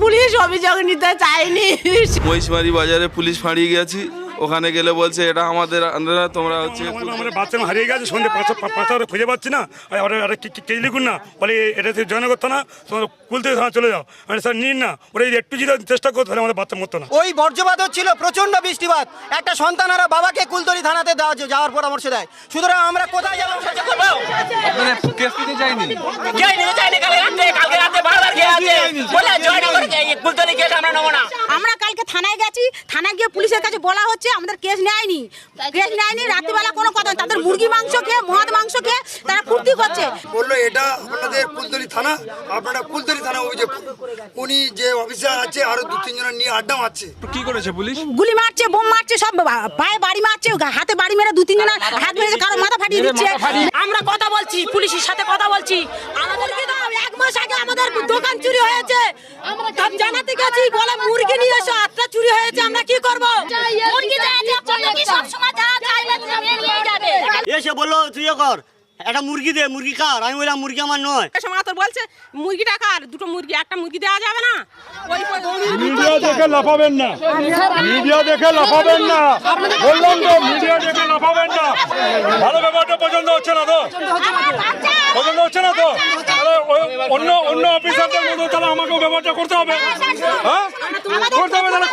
Police অভিযোগ নিতে চাইনি। মহিষমারি বাজারে পুলিশ ফাঁড়িয়ে গেছি। ওখানে গেলে বলছে এটা আমাদের আন্ডারে তোমরা হচ্ছে আমার আমার বাচ্চা হারিয়ে গেছে সন্ধ্যে পাঁচটা পা- পাঁচটা করে খুঁজে পাচ্ছি না। আর কে- কে- কে লিখুন না। বলে এটা জয়েন করতো না তোমার কুলতে থানা চলে যাও। মানে স্যার নিন না ওরা যদি একটু যদি চেষ্টা করতো তাহলে আমাদের বাচ্চা মরতো না। ওই বর্জ্যপাত হচ্ছিল প্রচণ্ড বৃষ্টিপাত। একটা সন্তানারা বাবাকে কুলতলি থানাতে দেওয়া যাওয়ার পরামর্শ দেয়। সুতরাং আমরা কোথায় যাব আপনারা কেস চাইনি তো যাইনি কালকে রাতে কালকে রাতে বারবার গিয়ে আছে। বলে জয় নগর কেস আমরা নেব না। আমরা কালকে থানায় গেছি থানায় গিয়ে পুলিশের কাছে বলা হচ্ছে আমাদের কেস নেয়নি। কেস নেয়নি রাত্রিবেলা কোনো কথা তাদের মুরগি মাংস খেয়ে মদ মাংস খেয়ে তারা ফুর্তি করছে। বলল এটা আপনাদের কুলতলি থানা আপনারা কুলতলি থানা অভিযোগ উনি যে অফিসার আছে আরও দু তিনজনের নিয়ে আড্ডা মারছে। কি করেছে পুলিশ? গুলি মারছে বোম মারছে সব পায়ে বাড়ি মারছে হাতে বাড়ি মেরে দু তিনজন হাত মেরেছে কারও মাথা ফাটিয়ে দিচ্ছে। আমরা কথা বলছি পুলিশের সাথে কথা বলছি। আমাদের এক মাস আগে আমাদের দোকান চুরি হয়েছে। সব জানাতে গেছি বলে মুরগি নিয়ে এসো আটটা চুরি হয়েছে আমরা কি করব? মুরগি সব সময় যা চাইলে নিয়ে যাবে এসে বলল তুই কর একটা মুরগি দে মুরগি কার? আমি বললাম মুরগি আমার নয়। সময় তো বলছে মুরগিটা কার? দুটো মুরগি একটা মুরগি দেওয়া যাবে না? মিডিয়া দেখে লাফাবেন না। মিডিয়া দেখে লাফাবেন না। বললাম তো মিডিয়া দেখে লাফাবেন না। ভালো ব্যাপারটা পছন্দ হচ্ছে না তো? পছন্দ হচ্ছে না তো? অন্য অন্য অফিসারদের মতো তাহলে আমাকেও ব্যবহার করতে হবে। হ্যাঁ? করতে হবে তাহলে